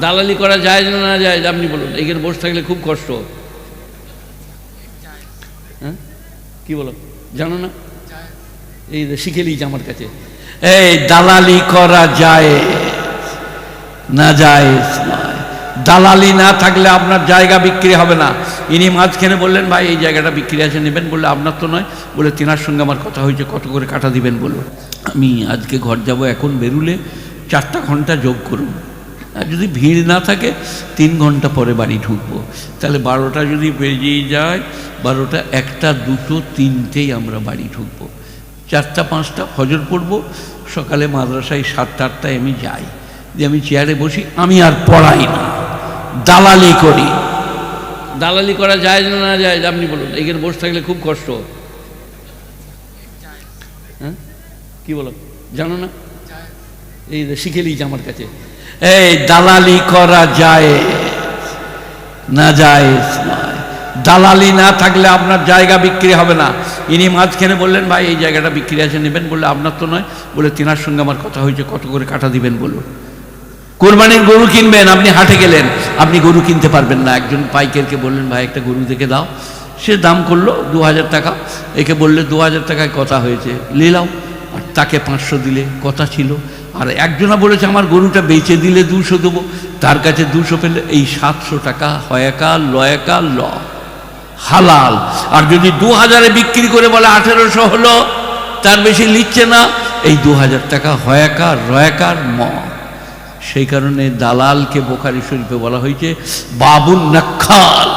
দালালি করা যায় না না যায়, আপনি বলুন। এখানে বসে থাকলে খুব কষ্ট। হ্যাঁ? কি বলো? জানো না? এই শিখে নিয়েছে আমার কাছে। এই দালালি করা যায় না যায় দালালি না থাকলে আপনার জায়গা বিক্রি হবে না। ইনি মাঝখানে বললেন, ভাই, এই জায়গাটা বিক্রি আছে, নেবেন? বললে, আপনার তো নয়। বলে, তেনার সঙ্গে আমার কথা হয়েছে, কত করে কাটা দিবেন? বলুন আমি আজকে ঘর যাব, এখন বেরুলে চারটা ঘণ্টা যোগ করুন। আর যদি ভিড় না থাকে, তিন ঘণ্টা পরে বাড়ি ঢুকবো। তাহলে বারোটা যদি বেরিয়ে যায়, বারোটা, একটা, দুটো, তিনটেই আমরা বাড়ি ঢুকবো। চারটা, পাঁচটা, ফজর পড়ব, সকালে মাদ্রাসায় সাতটা, আটটায় আমি যাই। যে আমি চেয়ারে বসি, আমি আর পড়াই না। দালালি করি। দালালি করা যায় না না যায়, আপনি বলুন, এখানে বসে থাকলে খুব কষ্ট। হ্যাঁ? কি বলো? জানো না? এই যে শিখে নিয়েছে আমার কাছে। এই দালালি করা যায়, না যায় দালালি না থাকলে আপনার জায়গা বিক্রি হবে না। ইনি মাঝখানে বললেন, ভাই, এই জায়গাটা বিক্রি আছে, নেবেন। বললে, আপনার তো নয়। বলে, তেনার সঙ্গে আমার কথা হয়েছে, কত করে কাটা দিবেন বলুন। কোরবানির গরু কিনবেন, আপনি হাটে গেলেন। আপনি গরু কিনতে পারবেন না। একজন পাইকারকে বললেন, ভাই, একটা গরু দেখে দাও। সে দাম করল দু হাজার টাকা। একে বললে দু হাজার টাকায় কথা হয়েছে নিলাম আর তাকে পাঁচশো দিলে কথা ছিল। আর একজনা বলেছে, আমার গরুটা বেচে দিলে দুশো দেবো, তার কাছে দুশো পেলে এই সাতশো টাকা হয়াকা লয়াকা ল। হালাল। আর যদি দু হাজারে বিক্রি করে বলে আঠেরোশো হলো, তার বেশি লিখছে না, এই দু হাজার টাকা হয়াকার রয়াকার ম সেই কারণে দালালকে বোখারি শরীফে বলা হয়েছে বাবুল নাক্ষাল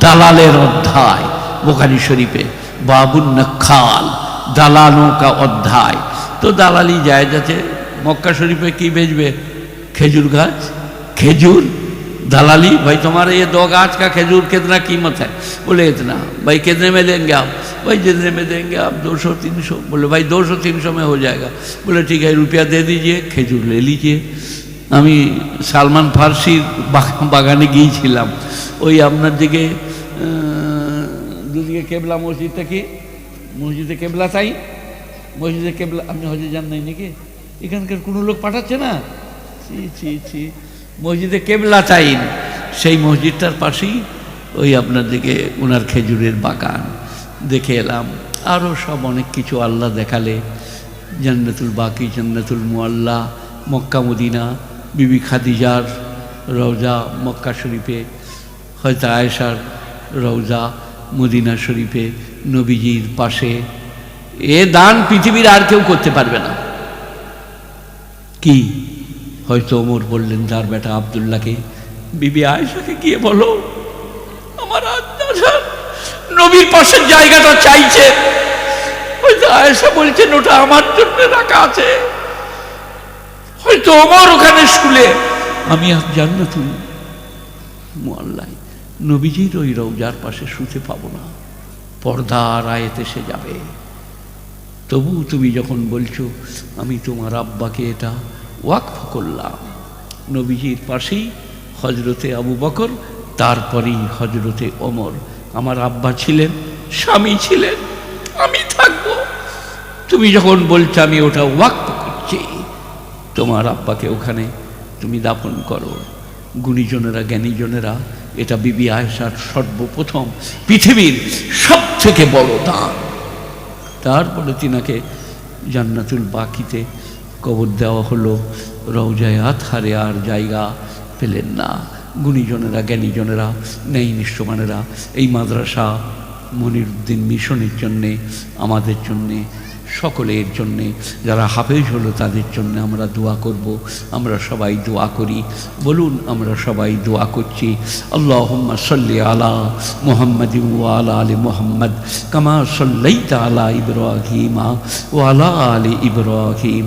দালালের অধ্যায় বোখারি শরীফে। বাবুল নাক্ষাল দালালোं का অধ্যায়। তো দালালি যায় যাচ্ছে মক্কা শরীফে কি বেচবে খেজুর গাছ খেজুর दलाली भाई तुम्हारे ये दो गाछ का खजूर कितना कीमत है बोले इतना भाई कितने में देंगे आप भाई जितने में देंगे आप दो सौ तीन सौ बोले भाई दो सौ तीन सौ में हो जाएगा बोले ठीक है रुपया दे दीजिए খেজুর ले लीजिए আমি সালমান ফার্সির বাগ- বাগানে গিয়েছিলাম ওই আপনার দিকে আহ, দুদিকে কেবলা মসজিদটা কি মসজিদে কেবলা তাই মসজিদে কেবলা আপনি হজে যান নাই নাকি এখানকার কোনো লোক পাঠাচ্ছে না? ছি ছি ছি। মসজিদে কেবলা চাইন। সেই মসজিদটার পাশেই ওই আপনার দিকে ওনার খেজুরের বাগান। দেখে এলাম। আরও সব অনেক কিছু আল্লাহ দেখালে। জান্নাতুল বাকি, জান্নাতুল মুআল্লা, মক্কা মদিনা, বিবি খাদিজার রওজা মক্কা শরীফে হয়তো আয়েশার রওজা মদিনা শরীফে, নবীজির পাশে। এ দান পৃথিবীর আর কেউ করতে পারবে না। কি? হয়তো ওমর বললেন তার বেটা আবদুল্লাহকে। বিবি আয়েশাকে গিয়ে বলো, আমার নবীর পাশের জায়গাটা চাইছে। হয়তো আয়েশা বলছেন ওটা আমার জন্য রাখা আছে। হয়তো ওমর ওখানে স্কুলে। আমি আর জান্নাতুল মোয়াল্লাই নবীজির ওই রৌজার পাশে শুতে পাবো না। পর্দার আয়েতে সে যাবে। তবু তুমি যখন বলছো, আমি তোমার আব্বাকে এটা ওয়াকফ করলাম। নবীজির পাশেই হজরতে আবু বকর, তারপরেই হজরতে ওমর। আমার আব্বা ছিলেন, স্বামী ছিলেন, আমি থাকব। তুমি যখন বলছো আমি ওটা ওয়াকফ করছি, তোমার আব্বাকে ওখানে তুমি দাপন করো। গুণীজনেরা, জ্ঞানীজনেরা, এটা বিবি আয়েশার সর্বপ্রথম পৃথিবীর সব থেকে বড় দান। তারপরে তিনাকে জান্নাতুল বাকিতে কবর দেওয়া হলো। রৌজায় আথারে আর জায়গা পেলেন না। গুণীজনেরা, জ্ঞানীজনেরা নেই নিঃস্বমানেরা, এই মাদ্রাসা মনিরুদ্দিন মিশনের জন্যে, আমাদের জন্যে সকলের জন্যে, যারা হাফেজ হলো তাদের জন্য আমরা দোয়া করব, আমরা সবাই দোয়া করি। বলুন, আমরা সবাই দোয়া করছি। আল্লাহুম্মা সাল্লি আলা মুহাম্মাদিন ওয়া আলা আলি মুহাম্মদ, কামা সাল্লাইতা আলা ইব্রাহিমা ওয়া আলা আলি ইব্রাহিম,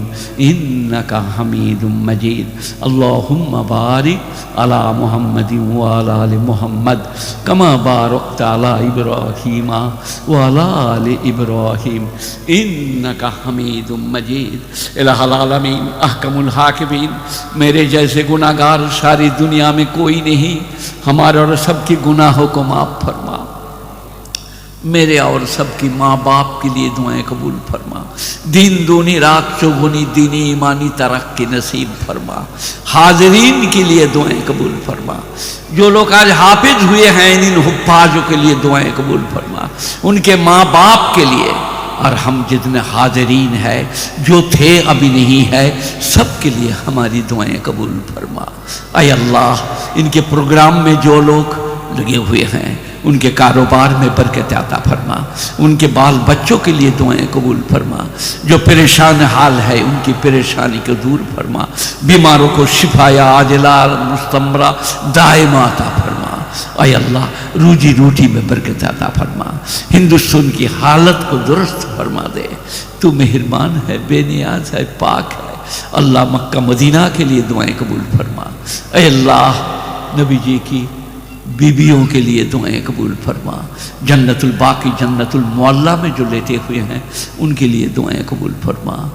ইন্নাকা হামিদুম মাজিদ। আল্লাহুম্মা বারিক আলা মুহাম্মাদিন ওয়া আলা আলি মুহাম্মদ, কামা বারাকতা আলা ইব্রাহিমা ওয়া আলা আলি ইব্রাহিম انکا حمید مجید الہ العالمین احکم الحاکمین میرے جیسے گناہگار ساری دنیا میں کوئی نہیں، ہمارے اور سب کی گناہوں کو معاف فرما۔ میرے اور سب کی ماں باپ کے لیے دعائیں قبول فرما۔ دین دونی راک چوگنی دینی ایمانی ترق کی نصیب فرما۔ حاضرین کے لیے دعائیں قبول فرما۔ جو لوگ آج حافظ ہوئے ہیں ان حفاظوں کے لیے دعائیں قبول فرما۔ ان کے ماں باپ کے لیے اور ہم جتنے حاضرین ہے جو تھے ابھی نہیں ہے سب کے لیے ہماری دعائیں قبول فرما۔ اے اللہ، ان کے پروگرام میں جو لوگ لگے ہوئے ہیں، ان کے کاروبار میں برکت عطا فرما۔ ان کے بال بچوں کے لیے دعائیں قبول فرما۔ جو پریشان حال ہے، ان کی پریشانی کو دور فرما۔ بیماروں کو شفایا، عاجلہ، مستمرہ دائمہ عطا فرما۔ اے اللہ، روجی روٹی میں برکت عطا فرما۔ ہندوستان کی حالت کو درست فرما دے۔ تو مہربان ہے، بے نیاز ہے، پاک ہے۔ اللہ مکہ، مدینہ کے لیے دعائیں قبول فرما۔ اے اللہ، نبی جی کی بیویوں کے لیے دعائیں قبول فرما۔ جنت الباقی، جنت المعلہ میں جو لیتے ہوئے ہیں، ان کے لیے دعائیں قبول فرما۔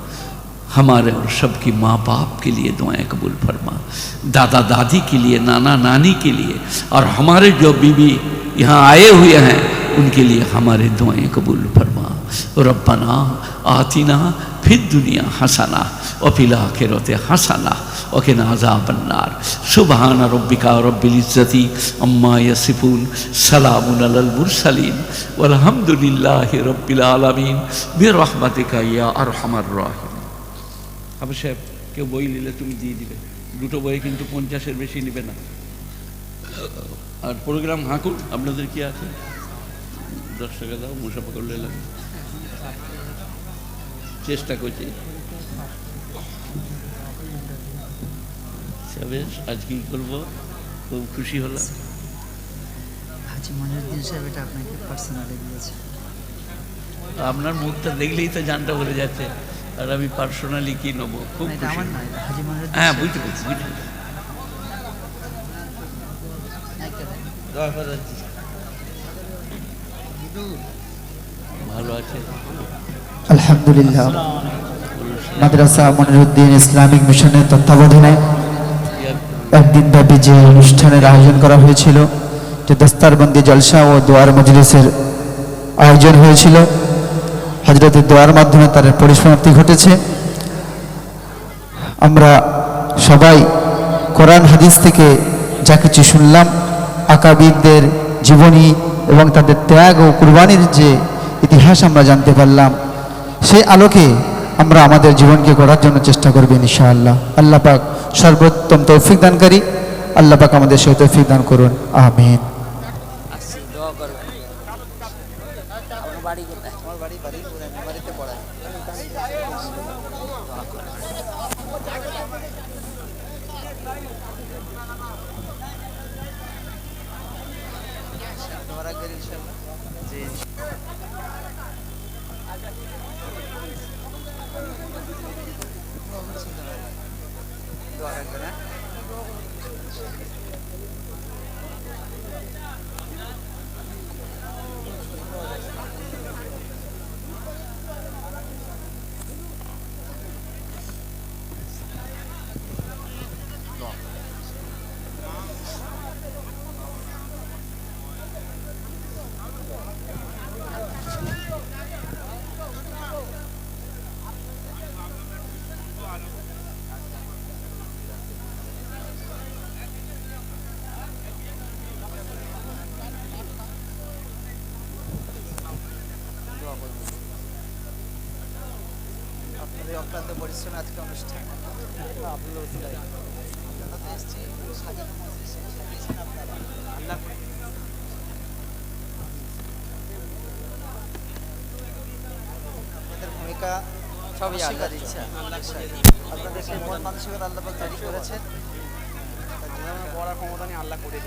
ہمارے اور سب کی ماں باپ کے لیے دعائیں قبول فرما۔ دادا دادی کے لیے، نانا نانی کے لیے۔ اور ہمارے جو بیوی بی یہاں آئے ہوئے ہیں، ان کے لیے ہمارے دعائیں قبول فرما۔ ربنا آتینا پھر دنیا حسنا و پلا کے روتے ہنسانا اوکے نازا بنار سبحان ربکا رب العزتی اما یسفون سلام المرسلین، والحمدللہ رب العالمین۔ برحمتکا یا ارحم الراحمین۔ আবু সাহেব কেউ বই নিলে তুমি দিয়ে দিবে। দুটো বই কিন্তু পঞ্চাশের বেশি নেবে না। আর প্রোগ্রাম হাঁকুন আপনাদের কি আছে? দশ টাকা দাও মুসাফা করলে লাগে চেষ্টা করছি। বেশ আজ কি করব? খুব খুশি হলাম। হাজি মনিরুদ্দিন সাহেব এটা আপনাকে পার্সোনালি দিয়েছে। আপনার মুখটা দেখলেই তো জানটা ভরে যাচ্ছে। আর আমি পার্সোনালি কি নেব? খুব খুশি। মনিরুদ্দিন হ্যাঁ বুঝতে পেরেছি বুঝতে পেরেছি। ভালো আছে? আলহামদুলিল্লাহ। মাদ্রাসা মনিরুদ্দিন ইসলামিক মিশনের তত্ত্বাবধানে একদিন ব্যাপী যে অনুষ্ঠানের আয়োজন করা হয়েছিল যে দস্তারবন্দি জলসা ও দোয়ার মজলিসের আয়োজন হয়েছিল হজরতের দোয়ার মাধ্যমে তার পরিসমাপ্তি ঘটেছে। আমরা সবাই কোরআন, হাদিস থেকে যা কিছু শুনলাম, আকাবিরদের জীবনী এবং তাদের ত্যাগ ও কুরবানির যে ইতিহাস আমরা জানতে পারলাম, সেই আলোকে আমরা আমাদের জীবনকে গড়ার জন্য চেষ্টা করবেন ইনশাআল্লাহ। আল্লাহ পাক সর্বোত্তম তৌফিক দানকারী, আল্লাহ পাক আমাদের সেই তৌফিক দান করুন। আমিন। ele chama? De... আপনাদের অক্লান্ত পরিশ্রমে আজকে অনুষ্ঠান। আপনাদের উসিলায় জান্নাতে এসেছি সাজানো মজলিসে সাজিয়েছেন আপনারা আল্লাহ করে আপনাদের ভূমিকা সবই আল্লাহ। ইচ্ছা। আপনাদের সেই মন মানসিকতা আল্লাহ পাক তৈরি করেছেন। পড়ার ক্ষমতা নিয়ে আল্লাহ করে